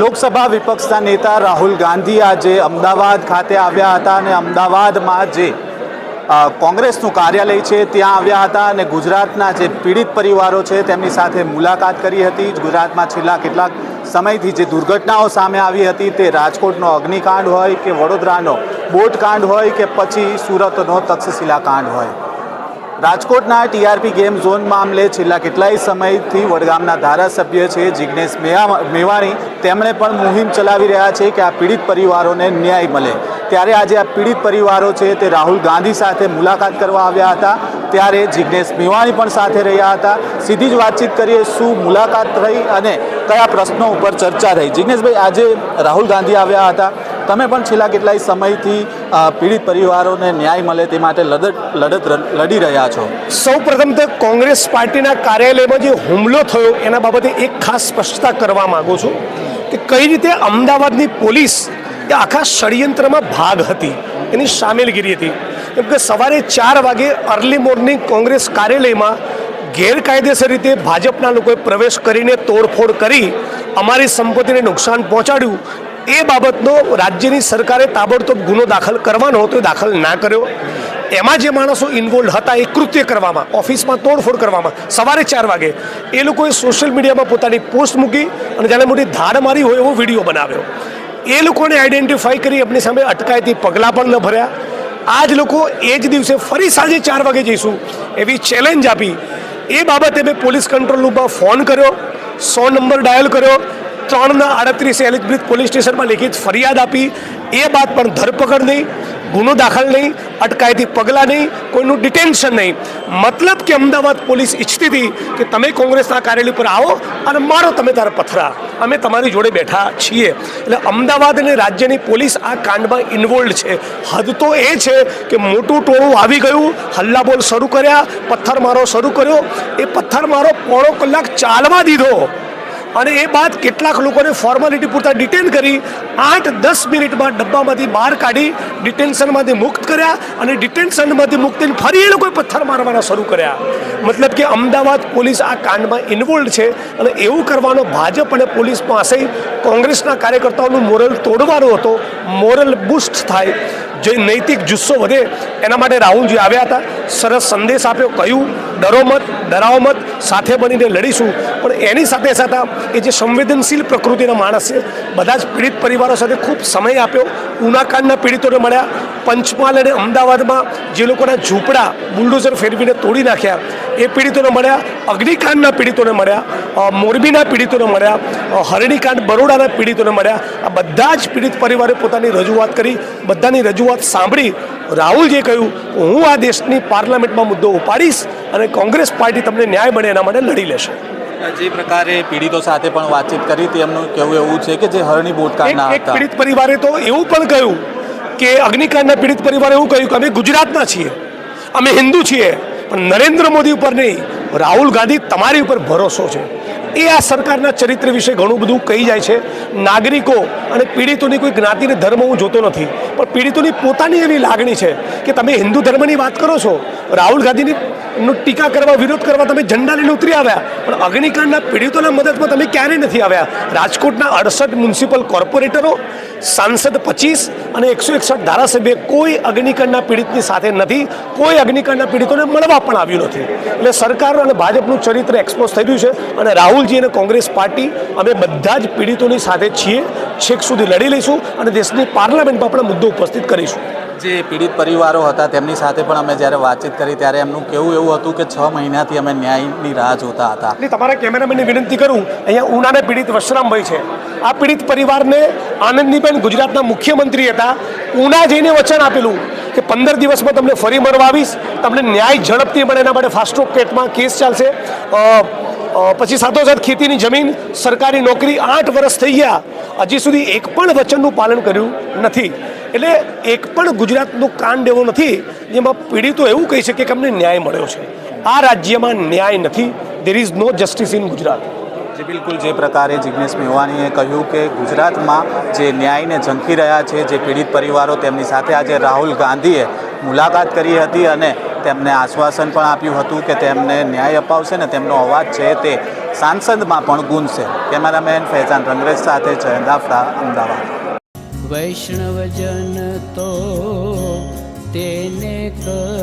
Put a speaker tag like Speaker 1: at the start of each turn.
Speaker 1: લોકસભા વિપક્ષના નેતા રાહુલ ગાંધી આજે અમદાવાદ ખાતે આવ્યા હતા અને અમદાવાદમાં જે કોંગ્રેસનું કાર્યાલય છે ત્યાં આવ્યા હતા અને ગુજરાતના જે પીડિત પરિવારો છે તેમની સાથે મુલાકાત કરી હતી. ગુજરાતમાં છેલ્લા કેટલાક સમયથી જે દુર્ઘટનાઓ સામે આવી હતી તે રાજકોટનો અગ્નિકાંડ હોય કે વડોદરાનો બોટકાંડ હોય કે પછી સુરતનો તક્ષશિલા કાંડ હોય. રાજકોટના ટીઆરપી ગેમ ઝોન મામલે છેલ્લા કેટલાય સમયથી વડગામના ધારાસભ્ય છે મેવા- મેવાણી તેમણે પણ મુહિમ ચલાવી રહ્યા છે કે આ પીડિત પરિવારોને ન્યાય મળે. ત્યારે આજે આ પીડિત પરિવારો છે તે રાહુલ ગાંધી સાથે મુલાકાત કરવા આવ્યા હતા. ત્યારે જિજ્ઞેશ મેવાણી પણ સાથે રહ્યા હતા. સીધી જ વાતચીત કરીએ શું મુલાકાત રહી અને કયા પ્રશ્નો ઉપર ચર્ચા થઈ. જિજ્ઞેશભાઈ આજે રાહુલ ગાંધી આવ્યા હતા. તમે પણ છેલ્લા કેટલાય સમયથી પીડિત પરિવારોને ન્યાય મળે તે માટે લડત લડત લડી રહ્યા છો.
Speaker 2: સૌ પ્રથમ તો કોંગ્રેસ પાર્ટીના કાર્યાલયમાં જે હુમલો થયો, એના બાબતે એક ખાસ સ્પષ્ટતા કરવા માગું છું. કે કઈ રીતે અમદાવાદની પોલીસ એ આખા ષડયંત્રમાં ભાગ હતી? એની સામેલગીરી હતી. કેમ કે સવારે ચાર વાગે અર્લી મોર્નિંગ કોંગ્રેસ કાર્યાલયમાં ગેરકાયદેસર રીતે ભાજપના લોકોએ પ્રવેશ કરીને તોડફોડ કરી, અમારી સંપત્તિને નુકસાન પહોંચાડ્યું. એ બાબતનો રાજ્યની સરકારે તાબડતોબ ગુનો દાખલ કરવાનો હતો દાખલ ના કર્યો. એમાં જે માણસો ઇન્વોલ્વ હતા એ કૃત્ય કરવામાં, ઓફિસમાં તોડફોડ કરવામાં, સવારે ચાર વાગે એ લોકોએ સોશિયલ મીડિયામાં પોતાની પોસ્ટ મૂકી અને જાણે મોટી ધાડ મારી હોય એવો વીડિયો બનાવ્યો. એ લોકોને આઈડેન્ટિફાઈ કરી, એમની સામે અટકાયતી પગલાં પણ ન ભર્યા. આ જ લોકો એ જ દિવસે ફરી સાંજે ચાર વાગે જઈશું એવી ચેલેન્જ આપી. એ બાબતે મેં પોલીસ કંટ્રોલ રૂમમાં ફોન કર્યો, સો નંબર ડાયલ કર્યો, ત્રણના આડત્રીસ એલિઝબ્રિથ પોલીસ સ્ટેશનમાં લેખિત ફરિયાદ આપી. એ બાદ પણ ધરપકડ નહીં, ગુનો દાખલ નહીં. અટકાયતી પગલાં નહીં, કોઈનું ડિટેન્શન નહીં. મતલબ કે અમદાવાદ પોલીસ ઈચ્છતી હતી કે તમે કોંગ્રેસના કાર્યાલય પર આવો અને મારો તમે તારા પથરા. અમે તમારી જોડે બેઠા છીએ. એટલે અમદાવાદ અને રાજ્યની પોલીસ આ કાંડમાં ઇન્વોલ્ડ છે. હદ તો એ છે કે મોટું ટોળું આવી ગયું, હલ્લાબોલ શરૂ કર્યા, પથ્થરમારો શરૂ કર્યો. એ પથ્થરમારો પોણો કલાક ચાલવા દીધો. અને એ બાદ કેટલાક લોકોને ફોર્માલિટી પૂરતા ડિટેન કરી આઠ દસ મિનિટમાં ડબ્બામાંથી બહાર કાઢી ડિટેન્શનમાંથી મુક્ત કર્યા અને ડિટેન્શનમાંથી મુક્ત થઈને ફરી એ લોકોએ પથ્થર મારવાના શરૂ કર્યા. મતલબ કે અમદાવાદ પોલીસ આ કાંડમાં ઇન્વોલ્વ છે અને એવું કરવાનો ભાજપ અને પોલીસ પાસે કોંગ્રેસના કાર્યકર્તાઓનું મોરલ તોડવાનો હતો. મોરલ બુસ્ટ થાય. જે નૈતિક જુસ્સો વધે એના માટે રાહુલજી આવ્યા હતા. સરસ સંદેશ આપ્યો, કહ્યું, ડરો મત ડરાવો મત, સાથે બનીને લડીશું. પણ એની સાથે સાથે એ જે સંવેદનશીલ પ્રકૃતિના માણસ છે, બધા જ પીડિત પરિવારો સાથે ખૂબ સમય આપ્યો. ઉનાકાંડના પીડિતોને મળ્યા. પંચમહાલ અને અમદાવાદમાં જે લોકોના ઝૂંપડા, બુલડોઝર ફેરવીને તોડી નાખ્યા. એ પીડિતોને મળ્યા, અગ્નિકાંડના પીડિતોને મળ્યા મોરબીના પીડિતોને મળ્યા હરણીકાંડ બરોડાના પીડિતોને મળ્યા. આ બધા જ પીડિત પરિવારે પોતાની રજૂઆત કરી, બધાની રજૂઆત સાંભળી રાહુલજીએ કહ્યું હું આ દેશની પાર્લામેન્ટમાં મુદ્દો ઉપાડીશ અને કોંગ્રેસ પાર્ટી તમને ન્યાય મળે એના માટે લડી લેશે.
Speaker 1: જે પ્રકારે પીડિતો સાથે પણ વાતચીત કરી તેમનું કહેવું એવું છે કે જે હરણી બોટકાના
Speaker 2: એક
Speaker 1: હતા.
Speaker 2: પીડિત પરિવારે તો એવું પણ કહ્યું કે અગ્નિકાંડના પીડિત પરિવારે એવું કહ્યું કે અમે ગુજરાતના છીએ અમે હિન્દુ છીએ પણ નરેન્દ્ર મોદી ઉપર નહીં રાહુલ ગાંધી તમારી ઉપર ભરોસો છે. એ આ સરકારના ચરિત્ર વિશે ઘણું બધું કહી જાય છે. નાગરિકો અને પીડિતોની કોઈ જ્ઞાતિ અને ધર્મ હું જોતો નથી. પણ પીડિતોની પોતાની એવી લાગણી છે કે તમે હિન્દુ ધર્મની વાત કરો છો રાહુલ ગાંધીની ટીકા કરવા, વિરોધ કરવા તમે ઝંડા લઈને ઉતરી આવ્યા. પણ અગ્નિકાંડના પીડિતોના મદદમાં તમે ક્યારેય નથી આવ્યા. રાજકોટના અડસઠ મ્યુનિસિપલ કોર્પોરેટરો, સાંસદ પચીસ અને એકસો એકસઠ ધારાસભ્ય કોઈ અગ્નિકાંડના પીડિતની સાથે નથી. કોઈ અગ્નિકાંડના પીડિતોને મળવા પણ આવ્યું નથી. એટલે સરકાર અને ભાજપનું ચરિત્ર એક્સપોઝ થઈ રહ્યું છે અને રાહુલજી અને કોંગ્રેસ પાર્ટી અમે બધા જ પીડિતોની સાથે છીએ. છેક સુધી લડી લઈશું અને દેશની પાર્લામેન્ટમાં પણ મુદ્દો ઉપસ્થિત કરીશું.
Speaker 1: જે પીડિત પરિવારો હતા તેમની સાથે પણ અમે જ્યારે વાતચીત કરી ત્યારે એમનું કહેવું એવું હતું કે છ મહિનાથી અમે ન્યાયની રાહ જોતા હતા.
Speaker 2: એટલે તમારા કેમેરામેનને વિનંતી કરું, અહીંયા ઉનાના પીડિત વશરામભાઈ છે. આ પીડિત પરિવારને આનંદીબેન ગુજરાતના મુખ્યમંત્રી હતા. ઉના જઈને વચન આપેલું કે પંદર દિવસમાં તમને ફરી મળવા આવીશ તમને ન્યાય ઝડપથી મળે, એના માટે ફાસ્ટ ટ્રેક કેટમાં કેસ ચાલશે. પછી સાથોસાથ ખેતીની જમીન, સરકારી નોકરી આઠ વર્ષ થઈ ગયા. હજી સુધી એક પણ વચનનું પાલન કર્યું નથી. એટલે એક પણ ગુજરાતનું કાંડ એવો નથી, જેમાં પીડિતો એવું કહી શકે કે અમને ન્યાય મળ્યો છે. આ રાજ્યમાં ન્યાય નથી. There is no justice in Gujarat.
Speaker 1: જે, બિલકુલ જે પ્રકારે જિજ્ઞેશ મેવાણીએ કહ્યું કે ગુજરાતમાં જે ન્યાયને ઝંખી રહ્યા છે, જે પીડિત પરિવારો, તેમની સાથે આજે રાહુલ ગાંધીએ મુલાકાત કરી હતી અને તેમને આશ્વાસન પણ આપ્યું હતું કે તેમને ન્યાય અપાવશે ને તેમનો અવાજ છે તે સાંસદમાં પણ ગુંજશે. કેમેરામેન ફૈઝાન રંગરેજ સાથે જયંત આફરા, અમદાવાદ.
Speaker 3: વૈષ્ણવજન તો તેને કર